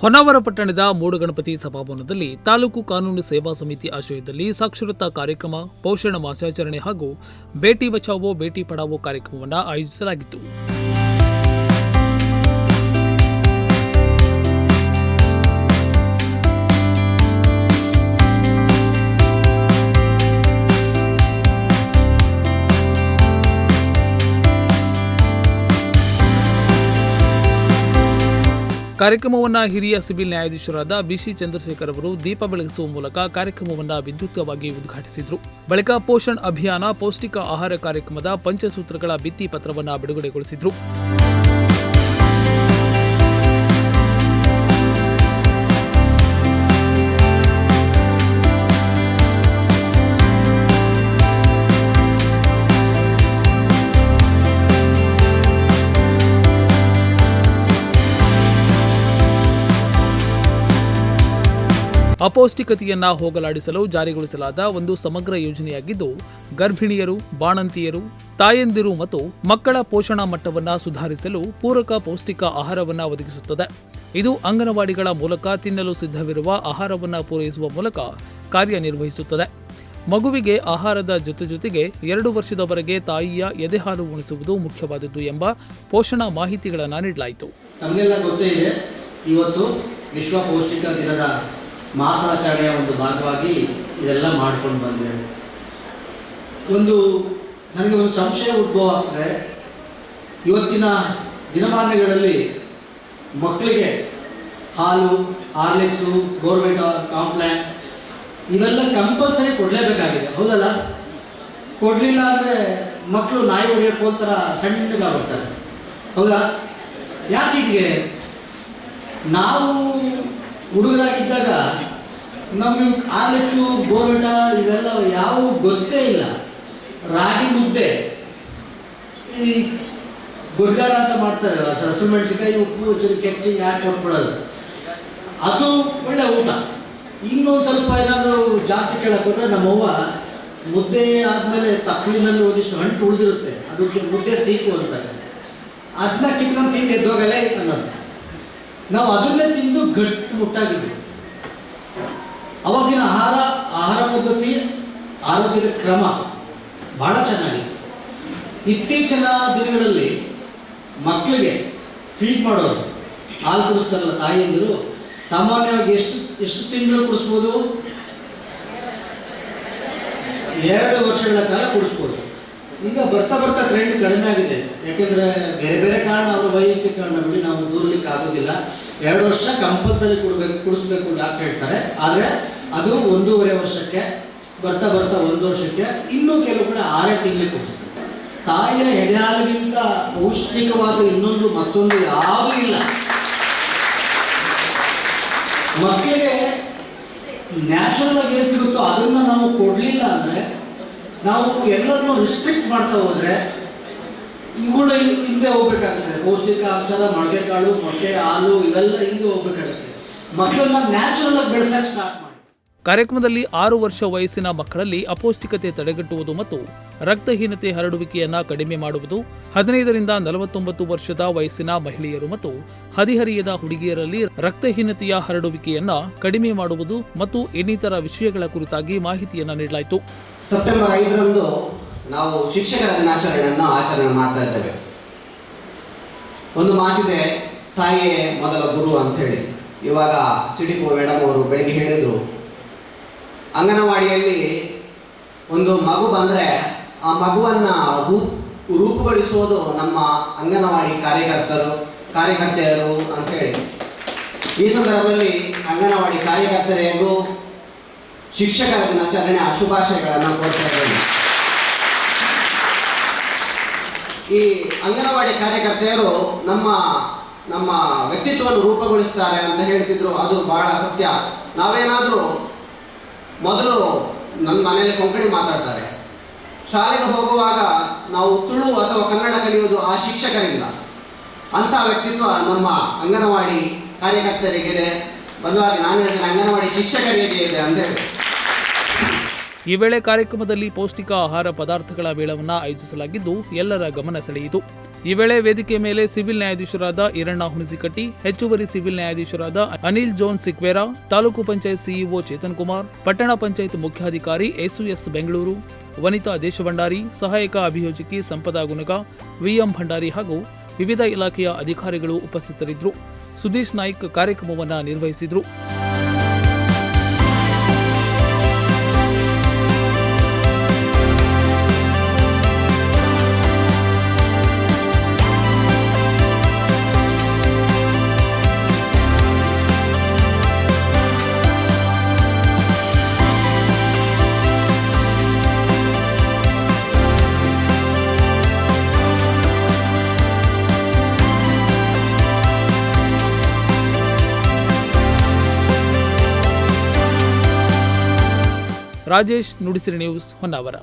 ಹೊನ್ನಾವರ ಪಟ್ಟಣದ ಮೂಡುಗಣಪತಿ ಸಭಾಭವನದಲ್ಲಿ ತಾಲೂಕು ಕಾನೂನು ಸೇವಾ ಸಮಿತಿ ಆಶ್ರಯದಲ್ಲಿ ಸಾಕ್ಷರತಾ ಕಾರ್ಯಕ್ರಮ, ಪೋಷಣ ಮಾಸಾಚರಣೆ ಹಾಗೂ ಬೇಟಿ ಬಚಾವೋ, ಬೇಟಿ ಪಡಾವೋ ಕಾರ್ಯಕ್ರಮವನ್ನು ಆಯೋಜಿಸಲಾಗಿತ್ತು. ಕಾರ್ಯಕ್ರಮವನ್ನು ಹಿರಿಯ ಸಿವಿಲ್ ನ್ಯಾಯಾಧೀಶರಾದ ಬಿಸಿ ಚಂದ್ರಶೇಖರ್ ಅವರು ದೀಪ ಬೆಳಗಿಸುವ ಮೂಲಕ ಕಾರ್ಯಕ್ರಮವನ್ನು ವಿದ್ಯುಕ್ತವಾಗಿ ಉದ್ಘಾಟಿಸಿದರು. ಬಳಿಕ ಪೋಷಣ್ ಅಭಿಯಾನ, ಪೌಷ್ಟಿಕ ಆಹಾರ ಕಾರ್ಯಕ್ರಮದ ಪಂಚಸೂತ್ರಗಳ ಭಿತ್ತಿ ಪತ್ರವನ್ನು ಬಿಡುಗಡೆಗೊಳಿಸಿದರು. ಅಪೌಷ್ಟಿಕತೆಯನ್ನ ಹೋಗಲಾಡಿಸಲು ಜಾರಿಗೊಳಿಸಲಾದ ಒಂದು ಸಮಗ್ರ ಯೋಜನೆಯಾಗಿದ್ದು, ಗರ್ಭಿಣಿಯರು, ಬಾಣಂತಿಯರು, ತಾಯಂದಿರು ಮತ್ತು ಮಕ್ಕಳ ಪೋಷಣಾ ಮಟ್ಟವನ್ನು ಸುಧಾರಿಸಲು ಪೂರಕ ಪೌಷ್ಟಿಕ ಆಹಾರವನ್ನು ಒದಗಿಸುತ್ತದೆ. ಇದು ಅಂಗನವಾಡಿಗಳ ಮೂಲಕ ತಿನ್ನಲು ಸಿದ್ಧವಿರುವ ಆಹಾರವನ್ನು ಪೂರೈಸುವ ಮೂಲಕ ಕಾರ್ಯನಿರ್ವಹಿಸುತ್ತದೆ. ಮಗುವಿಗೆ ಆಹಾರದ ಜೊತೆ ಜೊತೆಗೆ ಎರಡು ವರ್ಷದವರೆಗೆ ತಾಯಿಯ ಎದೆಹಾಲು ಉಣಿಸುವುದು ಮುಖ್ಯವಾದದ್ದು ಎಂಬ ಪೋಷಣಾ ಮಾಹಿತಿಗಳನ್ನು ನೀಡಲಾಯಿತು. ನಮಗೆಲ್ಲ ಗೊತ್ತೇ ಇದೆ, ಇವತ್ತು ವಿಶ್ವ ಪೌಷ್ಟಿಕ ದಿನದ ಮಾಸಾಚರಣೆಯ ಒಂದು ಭಾಗವಾಗಿ ಇದೆಲ್ಲ ಮಾಡ್ಕೊಂಡು ಬಂದಿದೆ ಒಂದು ನನಗೆ ಒಂದು ಸಂಶಯ ಉದ್ಭವ ಆಗ್ತದೆ. ಇವತ್ತಿನ ದಿನಮಾನಗಳಲ್ಲಿ ಮಕ್ಕಳಿಗೆ ಹಾಲು, ಹಾರ್ಲಿಕ್ಸು, ಗೋರ್ಮೆಂಟ್ ಕಾಂಪ್ಲ್ಯಾನ್ ಇವೆಲ್ಲ ಕಂಪಲ್ಸರಿ ಕೊಡಲೇಬೇಕಾಗಿದೆ. ಹೌದಲ್ಲ? ಕೊಡಲಿಲ್ಲ ಅಂದರೆ ಮಕ್ಕಳು ನಾಯಿ ಹೊಡೆಯೋಕೆ ಹೋಗ್ತಾರ? ಸಣ್ಣಗಾಗ್ಬಿಡ್ತಾರೆ ಹೌದಾ? ಯಾಕೆ ಹೀಗೆ? ನಾವು ಹುಡುಗರಾಗಿದ್ದಾಗ ನಮಗೆ ಆರ್ಲೆಕ್ಸು ಗೋರ್ಮೆಂಟ ಇವೆಲ್ಲ ಯಾವ ಗೊತ್ತೇ ಇಲ್ಲ. ರಾಗಿ ಮುದ್ದೆ. ಈ ಗುಡ್ಗಾರ ಅಂತ ಮಾಡ್ತಾರೆ. ಹಸಿರು ಮೆಣಸಿನ್ಕಾಯಿ ಉಪ್ಪು, ಚೂರು ಕೆಚ್ಚಿ ಯಾಕೆ ಕೊಟ್ಬಿಡೋದು? ಅದು ಒಳ್ಳೆ ಊಟ. ಇನ್ನೊಂದು ಸ್ವಲ್ಪ ಏನಾದರೂ ಜಾಸ್ತಿ ಕೇಳಕ್ಕೋದ್ರೆ ನಮ್ಮವ್ವ ಮುದ್ದೆ ಆದಮೇಲೆ ತಪ್ಪಲಿನಲ್ಲಿ ಒಂದಿಷ್ಟು ಹಂಟು ಉಳಿದಿರುತ್ತೆ. ಅದಕ್ಕೆ ಮುದ್ದೆ ಸೀಕು ಅಂತಾರೆ. ಅದನ್ನ ಕಿತ್ಕೊಂಡು ತಿಂದು ಎದ್ದೋಗಲೇ ಅನ್ನೋದು ನಾವು ಅದನ್ನೇ ತಿಂದು ಗಟ್ಟಿ ಮುಟ್ಟಾಗಿದ್ವಿ. ಅವಾಗಿನ ಆಹಾರ ಆಹಾರ ಪದ್ಧತಿ, ಆರೋಗ್ಯದ ಕ್ರಮ ಬಹಳ ಚೆನ್ನಾಗಿತ್ತು. ಇತ್ತೀಚಿನ ದಿನಗಳಲ್ಲಿ ಮಕ್ಕಳಿಗೆ ಫೀಡ್ ಮಾಡೋರು, ಹಾಲು ಕುಡಿಸ್ತಾರಲ್ಲ ತಾಯಿಯಂದರು, ಸಾಮಾನ್ಯವಾಗಿ ಎಷ್ಟು ಎಷ್ಟು ತಿಂಗಳು ಕುಡಿಸ್ಬೋದು? ಎರಡು ವರ್ಷಗಳ ಕಾಲ ಕುಡಿಸ್ಬೋದು. ಈಗ ಬರ್ತಾ ಬರ್ತಾ ಟ್ರೆಂಡ್ ಕಡಿಮೆ ಆಗಿದೆ. ಯಾಕೆಂದ್ರೆ ಬೇರೆ ಬೇರೆ ಕಾರಣ, ಅವರ ವೈಯಕ್ತಿಕ ಕಾರಣ ಬಿಡಿ ನಾವು ದೂರಲಿಕ್ಕೆ ಆಗೋದಿಲ್ಲ. ಎರಡು ವರ್ಷ ಕಂಪಲ್ಸರಿ ಕೊಡ್ಬೇಕು, ಕುಡಿಸ್ಬೇಕು ಡಾಕ್ಟರ್ ಹೇಳ್ತಾರೆ ಆದರೆ ಅದು ಒಂದೂವರೆ ವರ್ಷಕ್ಕೆ, ಬರ್ತಾ ಬರ್ತಾ ಒಂದು ವರ್ಷಕ್ಕೆ ಇನ್ನೂ ಕೆಲವು ಕಡೆ ಆರೇ ತಿಂಗಳಿಗೆ ಕೊಡ್ತಾರೆ ತಾಯಿಯ ಎಡೆಹಾಲಿಗಿಂತ ಪೌಷ್ಟಿಕವಾದ ಇನ್ನೊಂದು ಮತ್ತೊಂದು ಯಾವುದೂ ಇಲ್ಲ. ಮಕ್ಕಳಿಗೆ ನ್ಯಾಚುರಲ್ ಆಗಿ ಏನು ಸಿಗುತ್ತೋ ಅದನ್ನು ನಾವು ಎಲ್ಲರನ್ನು ರಿಸ್ಟ್ರಿಕ್ಟ್ ಮಾಡ್ತಾ ಹೋದ್ರೆ ಇವುಗಳ ಹಿಂದೆ ಹೋಗ್ಬೇಕಾಗುತ್ತೆ. ಪೌಷ್ಟಿಕಾಂಶದ ಮೊಳಕೆ ಕಾಳು ಮೊಟ್ಟೆ, ಹಾಲು ಇವೆಲ್ಲ ಹಿಂದೆ ಹೋಗ್ಬೇಕಾಗುತ್ತೆ. ಮಕ್ಕಳನ್ನ ನ್ಯಾಚುರಲ್ ಆಗಿ ಬೆಳೆಸ ಸ್ಟಾರ್ಟ್ ಮಾಡಿ. ಕಾರ್ಯಕ್ರಮದಲ್ಲಿ ಆರು ವರ್ಷ ವಯಸ್ಸಿನ ಮಕ್ಕಳಲ್ಲಿ ಅಪೌಷ್ಟಿಕತೆ ತಡೆಗಟ್ಟುವುದು ಮತ್ತು ರಕ್ತಹೀನತೆ ಹರಡುವಿಕೆಯನ್ನು ಕಡಿಮೆ ಮಾಡುವುದು, ಹದಿನೈದರಿಂದ ನಲವತ್ತೊಂಬತ್ತು ವರ್ಷದ ವಯಸ್ಸಿನ ಮಹಿಳೆಯರು ಮತ್ತು ಹದಿಹರಿಯದ ಹುಡುಗಿಯರಲ್ಲಿ ರಕ್ತಹೀನತೆಯ ಹರಡುವಿಕೆಯನ್ನು ಕಡಿಮೆ ಮಾಡುವುದು ಮತ್ತು ಇನ್ನಿತರ ವಿಷಯಗಳ ಕುರಿತಾಗಿ ಮಾಹಿತಿಯನ್ನು ನೀಡಲಾಯಿತು. ಸೆಪ್ಟೆಂಬರ್ ಐದರಂದು ನಾವು ಶಿಕ್ಷಕರ ದಿನಾಚರಣೆಯನ್ನು ಆಚರಣೆ ಮಾಡ್ತಾ ಇದ್ದೇವೆ. ಒಂದು ಮಾತಿದೆ, ತಾಯಿಯೇ ಮೊದಲ ಗುರು ಅಂತ ಹೇಳಿ ಇವಾಗ ಸಿಡಿಪು ಮೇಡಮ್ ಅವರು ಬೆಳಿಗ್ಗೆ ಹೇಳಿದ್ರು, ಅಂಗನವಾಡಿಯಲ್ಲಿ ಒಂದು ಮಗು ಬಂದರೆ ಆ ಮಗುವನ್ನು ರೂಪ್ ರೂಪುಗೊಳಿಸುವುದು ನಮ್ಮ ಅಂಗನವಾಡಿ ಕಾರ್ಯಕರ್ತರು, ಕಾರ್ಯಕರ್ತೆಯರು ಅಂತ ಹೇಳಿ ಈ ಸಂದರ್ಭದಲ್ಲಿ ಅಂಗನವಾಡಿ ಕಾರ್ಯಕರ್ತೆಯರಿಗೂ ಶಿಕ್ಷಕರ ದಿನಾಚರಣೆ ಶುಭಾಶಯಗಳನ್ನು ಕೋರ್ತಾ ಇದ್ದೇನೆ. ಈ ಅಂಗನವಾಡಿ ಕಾರ್ಯಕರ್ತೆಯರು ನಮ್ಮ ನಮ್ಮ ವ್ಯಕ್ತಿತ್ವವನ್ನು ರೂಪುಗೊಳಿಸ್ತಾರೆ ಅಂತ ಹೇಳ್ತಿದ್ರು. ಅದು ಬಹಳ ಸತ್ಯ ನಾವೇನಾದರೂ ಮೊದಲು ನನ್ನ ಮನೆಯಲ್ಲಿ ಕೊಂಕಣಿ ಮಾತಾಡ್ತಾರೆ. ಶಾಲೆಗೆ ಹೋಗುವಾಗ ನಾವು ತುಳು ಅಥವಾ ಕನ್ನಡ ಕಲಿಯೋದು ಆ ಶಿಕ್ಷಕರಿಂದ. ಅಂಥ ವ್ಯಕ್ತಿತ್ವ ನಮ್ಮ ಅಂಗನವಾಡಿ ಕಾರ್ಯಕರ್ತರಿಗಿದೆ ಬದಲಾಗಿ ನಾನು ಹೇಳ್ತೇನೆ ಅಂಗನವಾಡಿ ಶಿಕ್ಷಕರಿಗೆ ಇದೆ ಅಂತ ಹೇಳಿ. ಈ ವೇಳೆ ಕಾರ್ಯಕ್ರಮದಲ್ಲಿ ಪೌಷ್ಟಿಕ ಆಹಾರ ಪದಾರ್ಥಗಳ ಮೇಳವನ್ನು ಆಯೋಜಿಸಲಾಗಿದ್ದು ಎಲ್ಲರ ಗಮನ ಸೆಳೆಯಿತು. ಈ ವೇಳೆ ವೇದಿಕೆ ಮೇಲೆ ಸಿವಿಲ್ ನ್ಯಾಯಾಧೀಶರಾದ ಈರಣ್ಣ ಹುಣಸಿಕಟ್ಟಿ, ಹೆಚ್ಚುವರಿ ಸಿವಿಲ್ ನ್ಯಾಯಾಧೀಶರಾದ ಅನಿಲ್ ಜೋನ್ ಸಿಕ್ವೇರಾ, ತಾಲೂಕು ಪಂಚಾಯತ್ ಸಿಇಒ ಚೇತನ್ ಕುಮಾರ್, ಪಟ್ಟಣ ಪಂಚಾಯತ್ ಮುಖ್ಯಾಧಿಕಾರಿ S U S Bengaluru, Vanita Deshbhandari, ಸಹಾಯಕ ಅಭಿಯೋಜಕಿ ಸಂಪದಾ ಗುನಗ, ವಿಎಂ ಭಂಡಾರಿ ಹಾಗೂ ವಿವಿಧ ಇಲಾಖೆಯ ಅಧಿಕಾರಿಗಳು ಉಪಸ್ಥಿತರಿದ್ದರು. ಸುದೀಶ್ ನಾಯ್ಕ್ ಕಾರ್ಯಕ್ರಮವನ್ನು ನಿರ್ವಹಿಸಿದರು. ರಾಜೇಶ್ ನುಡಿಸಿರಿ ನ್ಯೂಸ್ ಹೊನ್ನಾವರ.